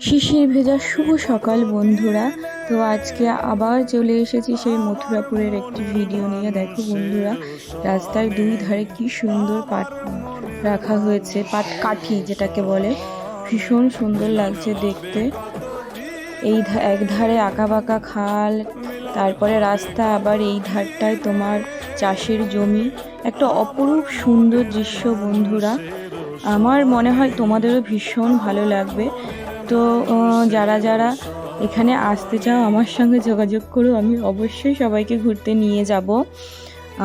শিশির ভেজা শুভ সকাল, বন্ধুরা। তো আজকে আবার চলে এসেছি সেই মথুরাপুরের একটি ভিডিও নিয়ে। দেখো, বন্ধুরা, রাস্তার দুই ধারে কি সুন্দর পাট রাখা হয়েছে, পাট কাঠি যেটাকে বলে। ভীষণ সুন্দর লাগছে দেখতে। এই এক ধারে বাঁকা খাল, তারপরে রাস্তা, আবার এই ধারটায় তোমার চাষের জমি। একটা অপরূপ সুন্দর দৃশ্য, বন্ধুরা। আমার মনে হয় তোমাদেরও ভীষণ ভালো লাগবে। তো যারা যারা এখানে আসতে চাও আমার সঙ্গে যোগাযোগ করো, আমি অবশ্যই সবাইকে ঘুরতে নিয়ে যাব।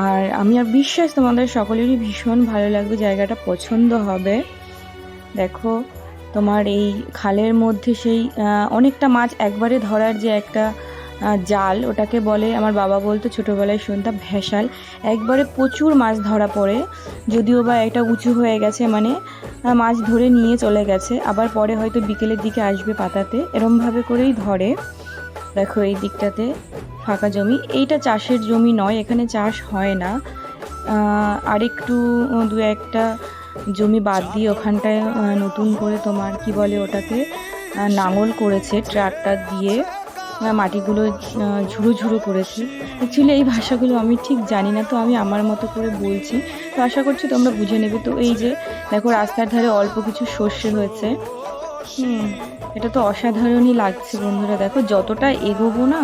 আর আমি আর বিশ্বাস তোমাদের সকলেরই ভীষণ ভালো লাগবে, জায়গাটা পছন্দ হবে। দেখো, তোমার এই খালের মধ্যে সেই অনেকটা মাছ একবারে ধরার যে একটা জাল ওটাকে বলে আমার বাবা বলতো ছোটোবেলায় শুনতাম ভেসাল। একবারে প্রচুর মাছ ধরা পড়ে যদিও বা এটা উঁচু হয়ে গেছে মানে মাছ ধরে নিয়ে চলে গেছে। আবার পরে হয়তো বিকেলের দিকে আসবে পাতাতে এরমভাবে করেই ধরে। দেখো এই দিকটাতে ফাঁকা জমি। এইটা চাষের জমি নয় এখানে চাষ হয় না। আহ, আরেকটু দু একটা জমি বাদ দিয়ে ওখানটায় নতুন করে তোমার কি বলে ওটাকে নাঙল করেছে ট্রাক্টর দিয়ে। মাটিগুলো ঝুড়ো ঝুড়ো করেছে। অ্যাকচুয়ালি এই ভাষাগুলো আমি ঠিক জানি না, তো আমি আমার মতো করে বলছি। তো আশা করছি তোমরা বুঝে নেবে। তো এই যে, দেখো রাস্তার ধারে অল্প কিছু সর্ষে হয়েছে। হুম, এটা তো অসাধারণই লাগছে বন্ধুরা। দেখো যতটা এগোবো না,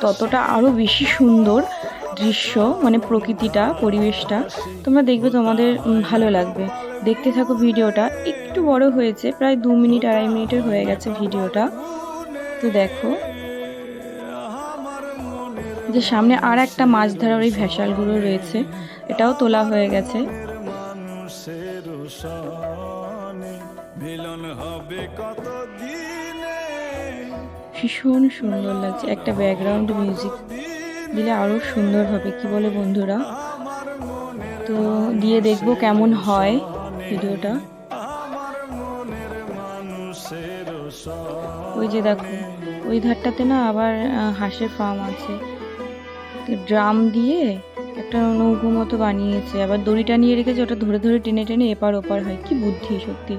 ততটা আরও বেশি সুন্দর দৃশ্য মানে প্রকৃতিটা, পরিবেশটা। তোমরা দেখবে তোমাদের ভালো লাগবে। দেখতে থাকো ভিডিওটা। একটু বড় হয়েছে, প্রায় দু মিনিট, আড়াই মিনিটের হয়ে গেছে ভিডিওটা। তো দেখো। যে সামনে আর একটা মাছ ধরার ওই ভেসালগুলো রয়েছে, এটাও তোলা হয়ে গেছে। ভীষণ সুন্দর লাগছে, একটা ব্যাকগ্রাউন্ড মিউজিক দিলে আরও সুন্দর হবে, কি বলে বন্ধুরা? তো দিয়ে দেখব কেমন হয় ভিডিওটা। ওই যে দেখো, ওই ধারটাতে না আবার হাঁসের ফার্ম আছে। ড্রাম দিয়ে একটা নৌকো মতো বানিয়েছে। আবার দড়িটা নিয়ে রেখেছে, ওটা ধরে ধরে টেনে টেনে এপার ওপার হয়। কি বুদ্ধি সত্যি।